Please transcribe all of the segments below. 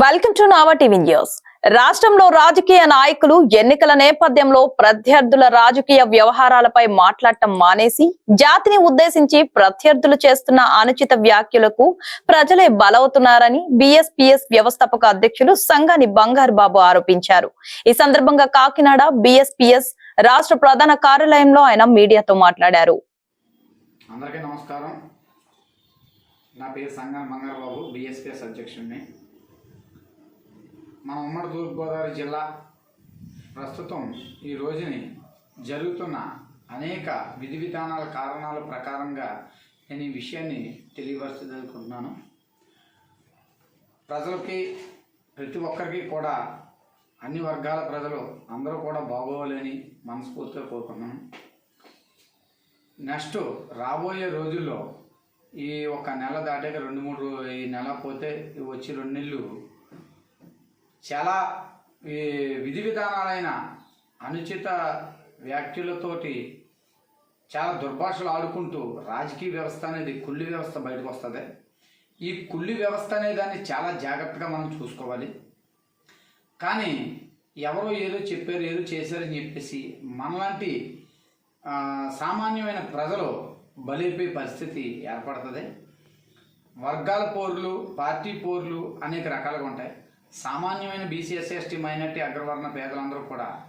Welcome to Nava TV news రాష్ట్రంలో రాజకీయ నాయకులు ఎన్నికల నేపథ్యంలో ప్రత్యర్థుల రాజకీయ వ్యవహారాలపై మాట్లాడటం మానేసి జాతిని ఉద్దేశించి ప్రత్యర్థులు చేస్తున్న అనుచిత వ్యాఖ్యలకు ప్రజలే బలవుతున్నారని బిఎస్పిఎస్ వ్యవస్థాపక అధ్యక్షులు సంగాని బంగారు బాబు ఆరోపించారు. ఈ సందర్భంగా కాకినాడ బిఎస్పిఎస్ రాష్ట్ర ప్రధాన కార్యాలయంలో ఆయన మీడియాతో మాట్లాడారు. అందరికీ నమస్కారం. నా పేరు సంగాని బంగారు బాబు బిఎస్పిఎస్ అధ్యక్షుడిని. మన ఉమ్మడి తూర్పుగోదావరి జిల్లా ప్రస్తుతం ఈ రోజుని జరుగుతున్న అనేక విధి విధానాల కారణాల ప్రకారంగా నేను ఈ విషయాన్ని తెలియపరచదలుకుంటున్నాను ప్రజలకి ప్రతి ఒక్కరికి కూడా అన్ని వర్గాల ప్రజలు అందరూ కూడా బాగోవాలని మనస్ఫూర్తిగా కోరుకున్నాను నెక్స్ట్ రాబోయే రోజుల్లో ఈ ఒక నెల దాటాక రెండు మూడు ఈ నెల పోతే వచ్చి రెండు నెలలు చాలా విధి విధానాలైన అనుచిత వ్యాఖ్యలతోటి చాలా దుర్భాషలు ఆడుకుంటూ రాజకీయ వ్యవస్థ అనేది కుళ్ళి వ్యవస్థ బయటకు వస్తుంది. ఈ కుళ్ళి వ్యవస్థ అనే దాన్ని చాలా జాగ్రత్తగా మనం చూసుకోవాలి. కానీ ఎవరో ఏదో చెప్పారు ఏదో చేశారని చెప్పేసి మనలాంటి సామాన్యమైన ప్రజలు బలైపోయే పరిస్థితి ఏర్పడుతుంది. వర్గాల పోర్లు పార్టీ పోర్లు అనేక రకాలుగా ఉంటాయి. సామాన్యమైన బీసీ ఎస్టీ మైనార్టీ అగ్రవర్ణ పేదలందరూ కూడా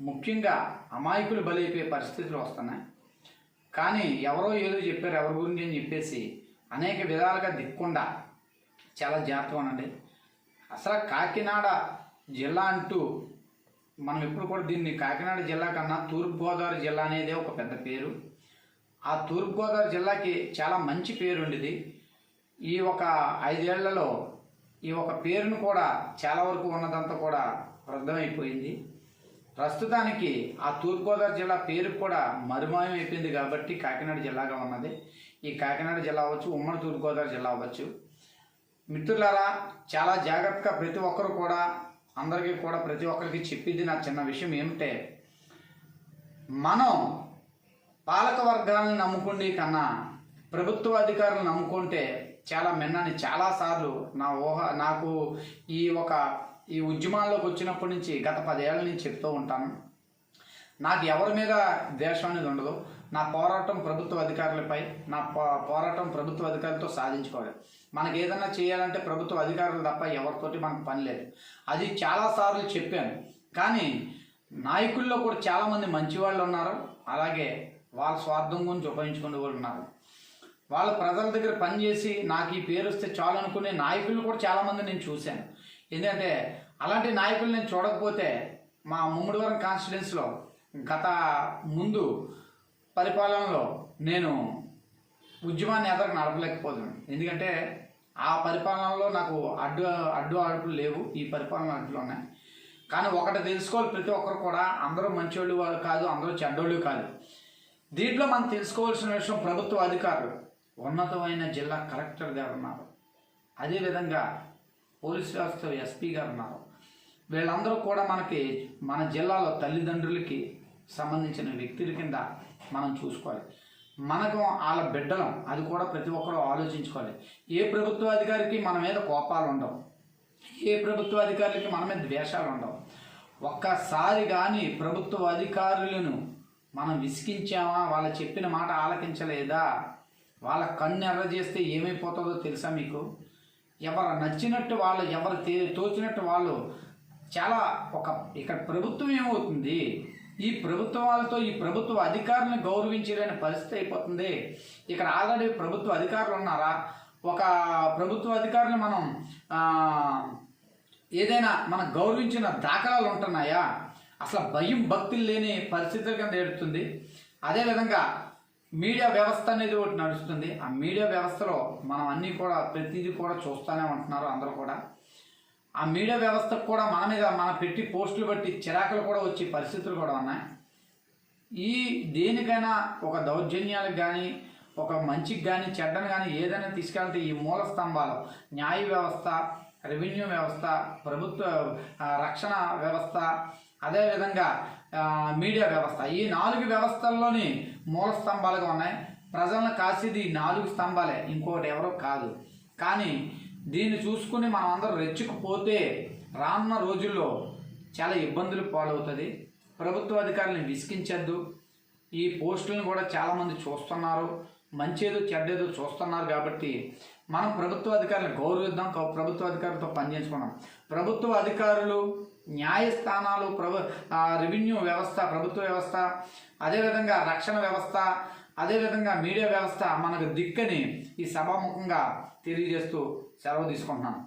ముఖ్యంగా అమాయకులు బలైపోయే పరిస్థితులు వస్తున్నాయి. కానీ ఎవరో ఏదో చెప్పారు ఎవరి గురించి అని చెప్పేసి అనేక విధాలుగా దిక్కుండా చాలా జాగ్రత్తగా ఉండండి. అసలు కాకినాడ జిల్లా అంటూ మనం ఎప్పుడు కూడా దీన్ని కాకినాడ జిల్లా కన్నా తూర్పుగోదావరి జిల్లా అనేది ఒక పెద్ద పేరు. ఆ తూర్పుగోదావరి జిల్లాకి చాలా మంచి పేరు ఉండేది ఈ ఒక ఐదేళ్ళలో ఈ ఒక పేరును కూడా చాలా వరకు ఉన్నదంతా కూడా వృద్ధమైపోయింది ప్రస్తుతానికి ఆ తూర్పుగోదావరి జిల్లా పేరు కూడా మరుమాయం అయిపోయింది కాబట్టి కాకినాడ జిల్లాగా ఉన్నది. ఈ కాకినాడ జిల్లా అవ్వచ్చు ఉమ్మడి తూర్పుగోదావరి జిల్లా అవ్వచ్చు. మిత్రులారా చాలా జాగ్రత్తగా ప్రతి ఒక్కరు కూడా అందరికీ కూడా ప్రతి ఒక్కరికి చెప్పింది నా చిన్న విషయం ఏమిటంటే మనం పాలక వర్గాలను నమ్ముకుండే కన్నా ప్రభుత్వ అధికారులను నమ్ముకుంటే చాలా మిన్నని చాలాసార్లు నా ఊహ నాకు ఈ ఒక ఈ ఉద్యమాల్లోకి వచ్చినప్పటి నుంచి గత పదేళ్ళ నుంచి చెప్తూ ఉంటాను. నాకు ఎవరి మీద ద్వేషం అనేది ఉండదు. నా పోరాటం ప్రభుత్వ అధికారులపై నా పోరాటం ప్రభుత్వ అధికారులతో సాధించుకోవాలి. మనకు ఏదైనా చేయాలంటే ప్రభుత్వ అధికారులు తప్ప ఎవరితోటి మనకు పని లేదు. అది చాలాసార్లు చెప్పాను. కానీ నాయకుల్లో కూడా చాలామంది మంచి వాళ్ళు ఉన్నారు. అలాగే వాళ్ళ స్వార్థం గురించి ఉపయోగించుకునే వాళ్ళు ఉన్నారు. వాళ్ళ ప్రజల దగ్గర పనిచేసి నాకు ఈ పేరు వస్తే చాలు అనుకునే నాయకులు కూడా చాలామంది నేను చూశాను. ఎందుకంటే అలాంటి నాయకులు నేను చూడకపోతే మా ముమ్మడివరం కాన్స్టిట్యున్సీలో గత ముందు పరిపాలనలో నేను ఉద్యమాన్ని ఎదరకు నడపలేకపోతున్నాను ఎందుకంటే ఆ పరిపాలనలో నాకు అడ్డు అడ్డు అడుపులు లేవు ఈ పరిపాలన అడ్డులు ఉన్నాయి. కానీ ఒకటి తెలుసుకోవాలి ప్రతి ఒక్కరు కూడా అందరూ మంచోళ్ళు వాళ్ళు కాదు అందరూ చెడ్డోళ్ళు కాదు. దీంట్లో మనం తెలుసుకోవాల్సిన విషయం ప్రభుత్వ అధికారులు. ఉన్నతమైన జిల్లా కలెక్టర్ గారు ఉన్నారు. అదేవిధంగా పోలీస్ వ్యవస్థ ఎస్పీ గారు ఉన్నారు. వీళ్ళందరూ కూడా మనకి మన జిల్లాలో తల్లిదండ్రులకి సంబంధించిన వ్యక్తుల కింద మనం చూసుకోవాలి. మనకు వాళ్ళ బిడ్డలం అది కూడా ప్రతి ఒక్కరూ ఆలోచించుకోవాలి. ఏ ప్రభుత్వ అధికారికి మన మీద కోపాలు ఉండవు. ఏ ప్రభుత్వ అధికారులకి మన మీద ద్వేషాలు ఉండవు. ఒక్కసారి కానీ ప్రభుత్వ అధికారులను మనం విసిగించామా వాళ్ళు చెప్పిన మాట ఆలకించలేదా వాళ్ళ కన్ను ఎర్ర చేస్తే ఏమైపోతుందో తెలుసా మీకు? ఎవరు నచ్చినట్టు వాళ్ళు ఎవరు తే తోచినట్టు వాళ్ళు చాలా ఒక ఇక్కడ ప్రభుత్వం ఏమవుతుంది? ఈ ప్రభుత్వ వాళ్ళతో ఈ ప్రభుత్వ అధికారులను గౌరవించలేని పరిస్థితి అయిపోతుంది. ఇక్కడ ఆల్రెడీ ప్రభుత్వ అధికారులు ఉన్నారా? ఒక ప్రభుత్వ అధికారులు మనం ఏదైనా మనం గౌరవించిన దాఖలాలు ఉంటున్నాయా? అసలు భయం భక్తులు లేని పరిస్థితుల కింద ఏడుతుంది. అదేవిధంగా మీడియా వ్యవస్థ అనేది ఒకటి నడుస్తుంది. ఆ మీడియా వ్యవస్థలో మనం అన్నీ కూడా ప్రతిదీ కూడా చూస్తూనే ఉంటున్నారు అందరూ కూడా. ఆ మీడియా వ్యవస్థకు కూడా మన మీద మన పెట్టి పోస్టులు బట్టి చిరాకులు కూడా వచ్చే పరిస్థితులు కూడా ఉన్నాయి. ఈ దేనికైనా ఒక దౌర్జన్యాలకు కానీ ఒక మంచికి కానీ చెడ్డను కానీ ఏదైనా తీసుకెళ్తే ఈ మూల స్తంభాలు న్యాయ వ్యవస్థ రెవెన్యూ వ్యవస్థ ప్రభుత్వ రక్షణ వ్యవస్థ అదేవిధంగా మీడియా వ్యవస్థ. ఈ నాలుగు వ్యవస్థల్లోని మూల స్తంభాలుగా ఉన్నాయి. ప్రజలను కాసేది ఈ నాలుగు స్తంభాలే. ఇంకోటి ఎవరో కాదు. కానీ దీన్ని చూసుకుని మనం అందరం రెచ్చుకుపోతే రానున్న రోజుల్లో చాలా ఇబ్బందులు పాలవుతుంది. ప్రభుత్వ అధికారులను విసిగించద్దు. ఈ పోస్టులను కూడా చాలామంది చూస్తున్నారు. మంచేదో చెడ్డేదో చూస్తున్నారు కాబట్టి మనం ప్రభుత్వ అధికారులను గౌరవిద్దాం. కౌ- ప్రభుత్వ అధికారులతో పనిచేసుకున్నాం ప్రభుత్వ అధికారులు న్యాయస్థానాలు ప్రభు రెవెన్యూ వ్యవస్థ ప్రభుత్వ వ్యవస్థ అదేవిధంగా రక్షణ వ్యవస్థ అదేవిధంగా మీడియా వ్యవస్థ మనకు దిక్కని ఈ సభాముఖంగా తెలియజేస్తూ సెలవు తీసుకుంటున్నాను.